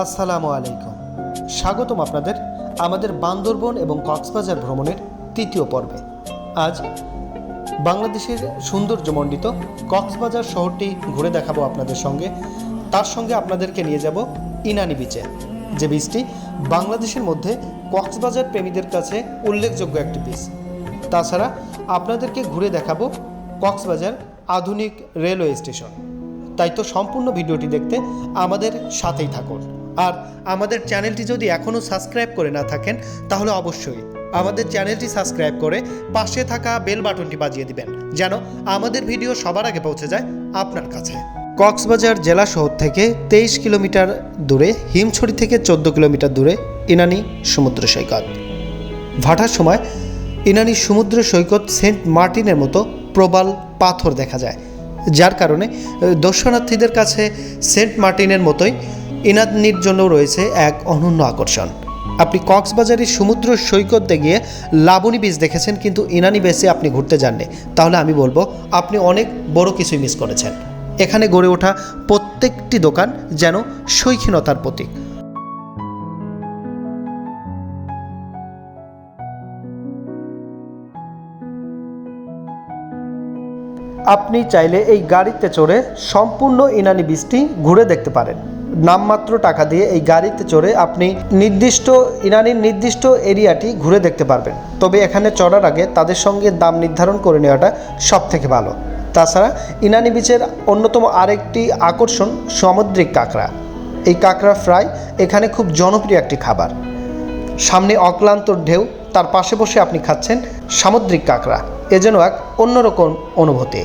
আসসালামু আলাইকুম। স্বাগতম আপনাদের আমাদের বান্দরবন এবং কক্সবাজার ভ্রমণের তৃতীয় পর্বে। আজ বাংলাদেশের সৌন্দর্যমণ্ডিত কক্সবাজার শহরটি ঘুরে দেখাবো আপনাদের সঙ্গে। তার সঙ্গে আপনাদেরকে নিয়ে যাব ইনানি বিচে যে বীজটি বাংলাদেশের মধ্যে কক্সবাজার প্রেমীদের কাছে উল্লেখযোগ্য একটি বীচ তাছাড়া আপনাদেরকে ঘুরে দেখাবো কক্সবাজার আধুনিক রেলওয়ে স্টেশন তাই তো সম্পূর্ণ ভিডিওটি দেখতে আমাদের সাথেই থাকুন। আর আমাদের চ্যানেলটি যদি এখনও সাবস্ক্রাইব করে না থাকেন, তাহলে অবশ্যই আমাদের চ্যানেলটি সাবস্ক্রাইব করে পাশে থাকা বেল বাটনটি বাজিয়ে দিবেন, যেন আমাদের ভিডিও সবার আগে পৌঁছে যায় আপনার কাছে। কক্সবাজার জেলা শহর থেকে তেইশ কিলোমিটার দূরে, হিমছড়ি থেকে চোদ্দ কিলোমিটার দূরে, ইনানি সমুদ্র সৈকত। ভাটার সময় ইনানি সমুদ্র সৈকত সেন্ট মার্টিনের মতো প্রবাল পাথর দেখা যায়, যার কারণে দর্শনার্থীদের কাছে সেন্ট মার্টিনের মতোই ইনানির জন্য রয়েছে এক অনন্য আকর্ষণ। আপনি কক্সবাজারের সমুদ্র সৈকতে গিয়ে লাবণী বীজ দেখেছেন, কিন্তু ইনানি বেসে আপনি ঘুরতে যাননি। তাহলে আমি বলব, আপনি অনেক বড় কিছুই মিস করেছেন। এখানে গড়ে ওঠা প্রত্যেকটি দোকান যেন শৈখিনতার প্রতীক। আপনি চাইলে এই গাড়িতে চড়ে সম্পূর্ণ ইনানি বীজটি ঘুরে দেখতে পারেন। নামমাত্র টাকা দিয়ে এই গাড়িতে চড়ে আপনি নির্দিষ্ট, ইনানির নির্দিষ্ট এরিয়াটি ঘুরে দেখতে পারবেন। তবে এখানে চড়ার আগে তাদের সঙ্গে দাম নির্ধারণ করে নেওয়াটা সব থেকে ভালো। তাছাড়া ইনানি বিচের অন্যতম আরেকটি আকর্ষণ সামুদ্রিক কাঁকড়া। এই কাঁকড়া ফ্রাই এখানে খুব জনপ্রিয় একটি খাবার। সামনে অক্লান্ত ঢেউ, তার পাশে বসে আপনি খাচ্ছেন সামুদ্রিক কাঁকড়া। এ যেন এক অন্যরকম অনুভূতি।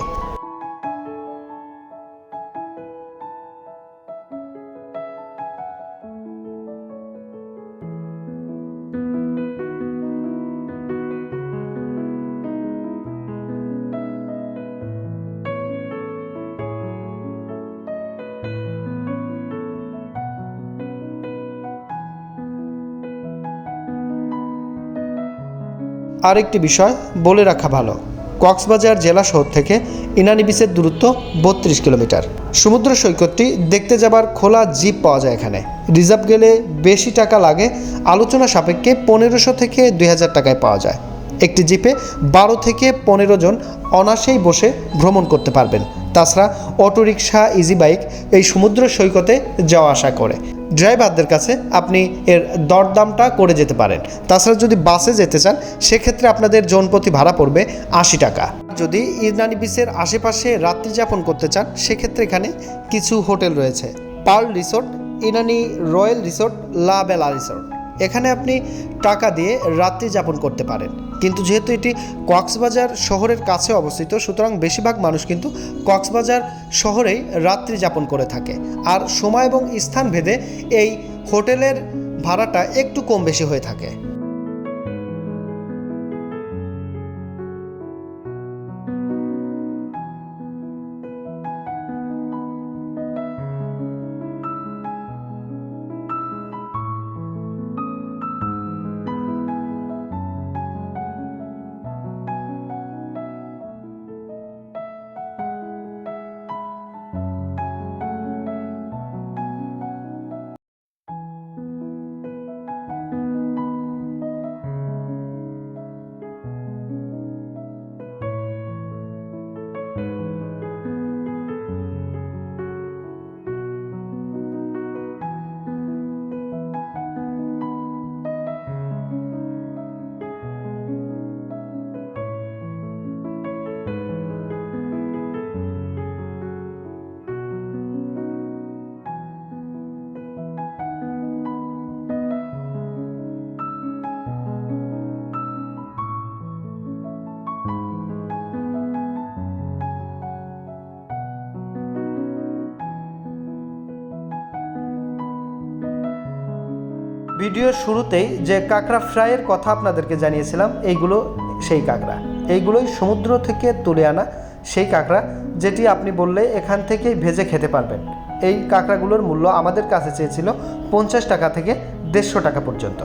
আরেকটি বিষয় বলে রাখা ভালো। কক্সবাজার জেলা শহর থেকে ইনানি বিচের দূরত্ব বত্রিশ কিলোমিটার। সমুদ্র সৈকতটি দেখতে যাবার খোলা জিপ পাওয়া যায় এখানে। রিজার্ভ গেলে বেশি টাকা লাগে, আলোচনা সাপেক্ষে পনেরোশো থেকে দুই হাজার টাকায় পাওয়া যায়। একটি জিপে বারো থেকে পনেরো জন অনাসেই বসে ভ্রমণ করতে পারবেন। তাছাড়া অটোরিকশা, ইজি বাইক এই সমুদ্র সৈকতে যাওয়া আসা করে। ড্রাইভারদের কাছে আপনি এর দরদামটা করে যেতে পারেন। তাছাড়া যদি বাসে যেতে চান, সেক্ষেত্রে আপনাদের জনপ্রতি ভাড়া পড়বে আশি টাকা। যদি ইরানি বিচের আশেপাশে রাত্রি যাপন করতে চান, সেক্ষেত্রে এখানে কিছু হোটেল রয়েছে। Pearl resort Irani royal resort, La Bella resort. এখানে আপনি টাকা দিয়ে রাত্রি যাপন করতে পারেন। কিন্তু যেহেতু এটি কক্সবাজার শহরের কাছে অবস্থিত, সুতরাং বেশিরভাগ মানুষ কিন্তু কক্সবাজার শহরেই রাত্রি যাপন করে থাকে। আর সময় এবং স্থান ভেদে এই হোটেলের ভাড়াটা একটু কম বেশি হয়ে থাকে। ভিডিওর শুরুতেই যে কাঁকড়া ফ্রাইয়ের কথা আপনাদেরকে জানিয়েছিলাম, এইগুলো সেই কাঁকড়া। এইগুলোই সমুদ্র থেকে তুলে আনা সেই কাঁকড়া যেটি আপনি বললে এখান থেকেই ভেজে খেতে পারবেন। এই কাঁকড়াগুলোর মূল্য আমাদের কাছে চেয়েছিল পঞ্চাশ টাকা থেকে দেড়শো টাকা পর্যন্ত।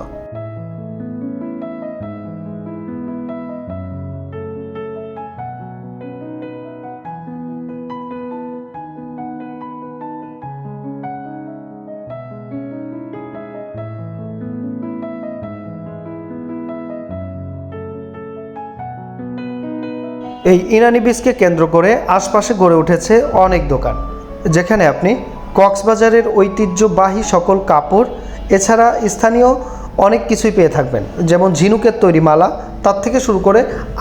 এই ইনানি বীজকে কেন্দ্র করে আশপাশে গড়ে উঠেছে অনেক দোকান, যেখানে আপনি কক্সবাজারের ঐতিহ্যবাহী সকল কাপড়, এছাড়া স্থানীয় অনেক কিছুই পেয়ে থাকবেন, যেমন ঝিনুকের তৈরি মালা, তার থেকে শুরু করে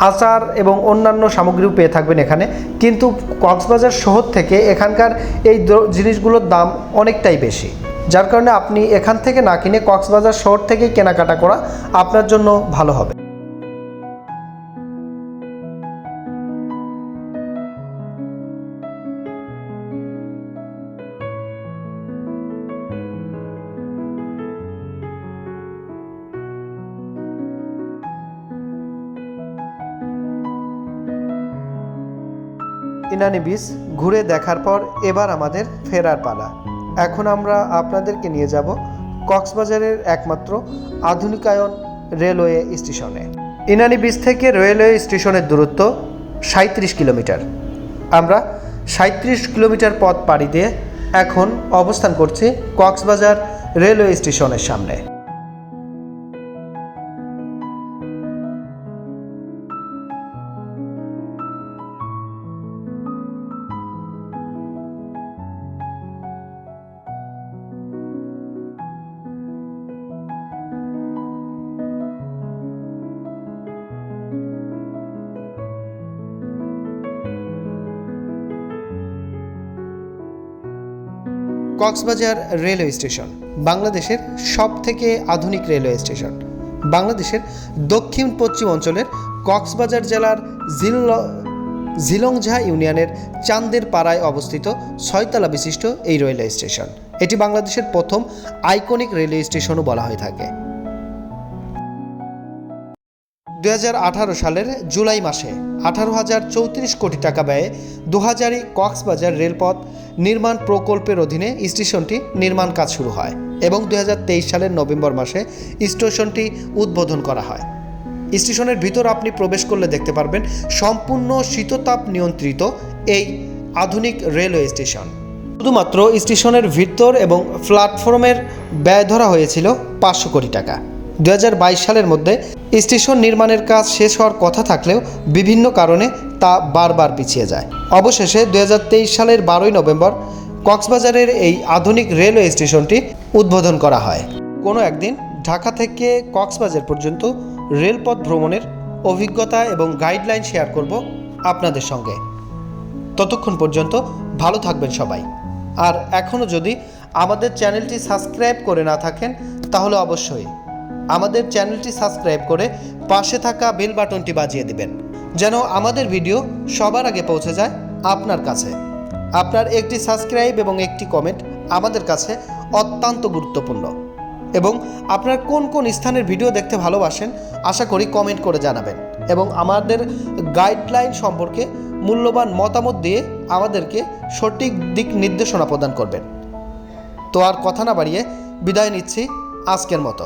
আচার এবং অন্যান্য সামগ্রীও পেয়ে থাকবেন এখানে। কিন্তু কক্সবাজার শহর থেকে এখানকার এই জিনিসগুলোর দাম অনেকটাই বেশি, যার কারণে আপনি এখান থেকে না কিনে কক্সবাজার শহর থেকেই কেনাকাটা করা আপনার জন্য ভালো হবে। ইনানি বিচ ঘুরে দেখার পর এবার আমাদের ফেরার পালা। এখন আমরা আপনাদেরকে নিয়ে যাব কক্সবাজারের একমাত্র আধুনিকায়ন রেলওয়ে স্টেশনে। ইনানি বিচ থেকে রেলওয়ে স্টেশনের দূরত্ব সাঁত্রিশ কিলোমিটার। আমরা সাঁত্রিশ কিলোমিটার পথ পাড়ি দিয়ে এখন অবস্থান করছি কক্সবাজার রেলওয়ে স্টেশনের সামনে। কক্সবাজার রেলওয়ে স্টেশন, বাংলাদেশের সব থেকে আধুনিক রেলওয়ে স্টেশন। বাংলাদেশের দক্ষিণ পশ্চিম অঞ্চলের কক্সবাজার জেলার জিল ঝিলংঝা ইউনিয়নের চান্দের পাড়ায় অবস্থিত ছয়তলা বিশিষ্ট এই রেলওয়ে স্টেশন। এটি বাংলাদেশের প্রথম আইকনিক রেলওয়ে স্টেশনও বলা হয়ে থাকে। দু হাজার আঠারো সালের জুলাই মাসে আঠারো হাজার চৌত্রিশ কোটি টাকা ব্যয়ে দু হাজারই কক্সবাজার রেলপথ নির্মাণ প্রকল্পের অধীনে স্টেশনটি নির্মাণ কাজ শুরু হয় এবং দু হাজার তেইশ সালের নভেম্বর মাসে স্টেশনটি উদ্বোধন করা হয়। স্টেশনের ভিতর আপনি প্রবেশ করলে দেখতে পারবেন সম্পূর্ণ শীততাপ নিয়ন্ত্রিত এই আধুনিক রেলওয়ে স্টেশন। শুধুমাত্র স্টেশনের ভিতর এবং প্ল্যাটফর্মের ব্যয় ধরা হয়েছিল পাঁচশো কোটি টাকা। দু হাজার বাইশ সালের মধ্যে স্টেশন নির্মাণের কাজ শেষ হওয়ার কথা থাকলেও বিভিন্ন কারণে তা বারবার পিছিয়ে যায়। অবশেষে দু হাজার তেইশ সালের বারোই নভেম্বর কক্সবাজারের এই আধুনিক রেলওয়ে স্টেশনটি উদ্বোধন করা হয়। কোনো একদিন ঢাকা থেকে কক্সবাজার পর্যন্ত রেলপথ ভ্রমণের অভিজ্ঞতা এবং গাইডলাইন শেয়ার করব আপনাদের সঙ্গে। ততক্ষণ পর্যন্ত ভালো থাকবেন সবাই। আর এখনও যদি আমাদের চ্যানেলটি সাবস্ক্রাইব করে না থাকেন, তাহলে অবশ্যই আমাদের চ্যানেলটি সাবস্ক্রাইব করে পাশে থাকা বেল বাটনটি বাজিয়ে দিবেন, যেন আমাদের ভিডিও সবার আগে পৌঁছে যায় আপনার কাছে। আপনার একটি সাবস্ক্রাইব এবং একটি কমেন্ট আমাদের কাছে অত্যন্ত গুরুত্বপূর্ণ। এবং আপনার কোন কোন স্থানের ভিডিও দেখতে ভালোবাসেন, আশা করি কমেন্ট করে জানাবেন। এবং আমাদের গাইডলাইন সম্পর্কে মূল্যবান মতামত দিয়ে আমাদেরকে সঠিক দিক নির্দেশনা প্রদান করবেন। তো আর কথা না বাড়িয়ে বিদায় নিচ্ছি আজকের মতো।